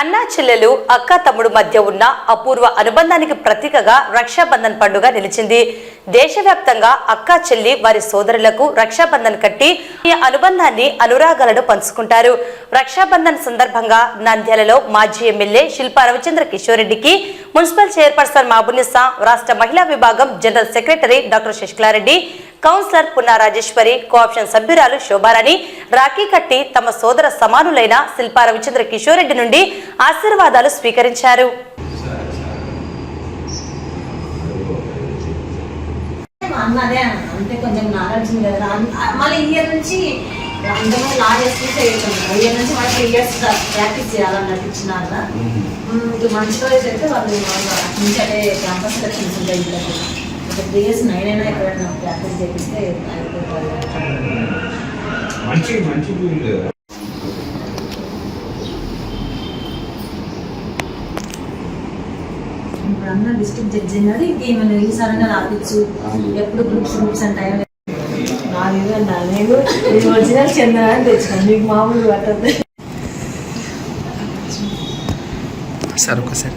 అన్నా చెల్లెలు అక్క తమ్ముడు మధ్య ఉన్న అపూర్వ అనుబంధానికి ప్రతీకగా రక్షాబంధన్ పండుగ నిలిచింది. దేశవ్యాప్తంగా అక్క చెల్లి వారి సోదరులకు రక్షాబంధన్ కట్టి ఈ అనుబంధాన్ని అనురాగాలను పంచుకుంటారు. రక్షాబంధన్ సందర్భంగా నంద్యాలలో మాజీ ఎమ్మెల్యే శిల్పా రవిచంద్ర కిషోర్ రెడ్డికి మున్సిపల్ చైర్పర్సన్ మాబునిసా రాష్ట్ర మహిళా విభాగం general secretary doctor Sasikala Reddy councillor Punna Rajeshwari co option సభ్యురాలు శోభారాణి రాఖీ కట్టి తమ సోదర సమానులైన శిల్పా రవిచంద్ర కిషోర్ రెడ్డి నుండి ఆశీర్వాదాలు స్వీకరించారు. అన్నదే అంటే కొంచెం నాలెడ్జ్ ఉంది కదా అన్- మళ్ళీ ఇయర్ నుంచి అందరూ లా చేసుకుంటే ఇయర్ నుంచి మనకి త్రీ ఇయర్స్ ప్రాక్టీస్ చేయాలని అనిపించినారు కదా. మ్మ్, ఇది మంచి రోజు అయితే వాళ్ళు నుంచి క్యాంపస్ సెలక్షన్స్ ఉంటాయి త్రీ ఇయర్స్ నైన్ అయినా ఎక్కడైనా ప్రాక్టీస్ చేపిస్తే మంచి మంచి ఇప్పుడు అన్న డిస్ట్రిక్ట్ జడ్జి ఇంకేమైనా ఈసారైనా రావచ్చు ఎప్పుడు గ్రూప్స్ గ్రూప్స్ అంటే ఇదన్నా నేను ఇది ఒరిజినల్ చందన అని తెచ్చాను మీకు మామూలు పట్టదు. సార్ ఒకసారి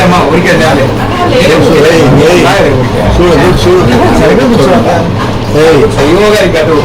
లేదమ్మా ఊరికే గిన్నెలు కూడా కట్టాలి వాళ్ళు ఎంత- ఊరికే సైవో గారి గటు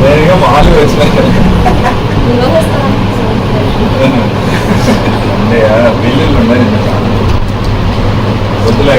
నేరుగా మాలు వచ్చిన బిల్లులు ఉన్నాయి వద్దులే